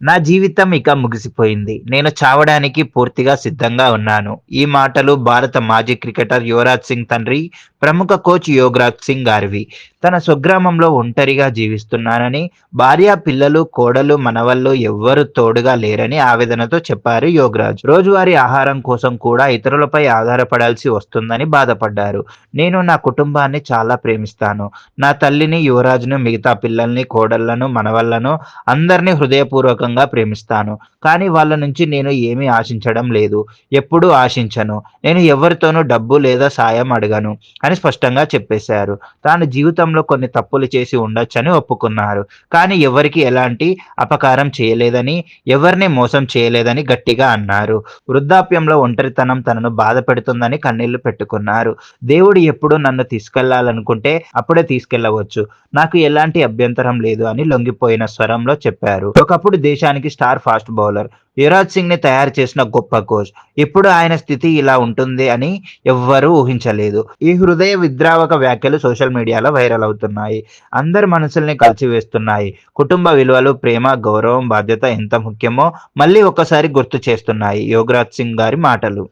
నా జీవితం ఇక ముగిసిపోయింది. నేను చావడానికి పూర్తిగా సిద్ధంగా ఉన్నాను. ఈ మాటలు భారత మాజీ క్రికెటర్ యువరాజ్ సింగ్ తండ్రి, ప్రముఖ కోచ్ యోగరాజ్ సింగ్ గారివి. తన స్వగ్రామంలో ఒంటరిగా జీవిస్తున్నానని, భార్య, పిల్లలు, కోడలు, మనవళ్ళు ఎవ్వరు తోడుగా లేరని ఆవేదనతో చెప్పారు యోగరాజ్. రోజువారీ ఆహారం కోసం కూడా ఇతరులపై ఆధారపడాల్సి వస్తుందని బాధపడ్డారు. నేను నా కుటుంబాన్ని చాలా ప్రేమిస్తాను. నా తల్లిని, యువరాజ్‌ను, మిగతా పిల్లల్ని, కోడళ్ళను, మనవళ్ళను అందరినీ హృదయపూర్వకంగా ప్రేమిస్తాను. కానీ వాళ్ళ నుంచి నేను ఏమీ ఆశించడం లేదు. ఎప్పుడూ ఆశించను. నేను ఎవరితోనూ డబ్బు లేదా సాయం అడగను అని స్పష్టంగా చెప్పేశారు. తాను జీవితంలో కొన్ని తప్పులు చేసి ఉండొచ్చని ఒప్పుకున్నారు. కానీ ఎవరికి ఎలాంటి అపకారం చేయలేదని, ఎవరిని మోసం చేయలేదని గట్టిగా అన్నారు. వృద్ధాప్యంలో ఒంటరితనం తనను బాధపెడుతుందని కన్నీళ్ళు పెట్టుకున్నారు. దేవుడు ఎప్పుడు నన్ను తీసుకెళ్ళాలనుకుంటే అప్పుడే తీసుకెళ్ళవచ్చు. నాకు ఎలాంటి అభ్యంతరం లేదు అని లొంగిపోయిన స్వరంలో చెప్పారు. ఒకప్పుడు దేశానికి స్టార్ ఫాస్ట్ బౌలర్. యువరాజ్ సింగ్ని తయారు చేసిన గొప్ప కోచ్. ఇప్పుడు ఆయన స్థితి ఇలా ఉంటుంది అని ఎవ్వరూ ఊహించలేదు. ఈ హృదయ విద్రావక వ్యాఖ్యలు సోషల్ మీడియాలో వైరల్ అవుతున్నాయి. అందరి మనసుల్ని కలిచివేస్తున్నాయి. కుటుంబ విలువలు, ప్రేమ, గౌరవం, బాధ్యత ఎంత ముఖ్యమో మళ్ళీ ఒక్కసారి గుర్తు చేస్తున్నాయి యోగరాజ్ సింగ్ గారి మాటలు.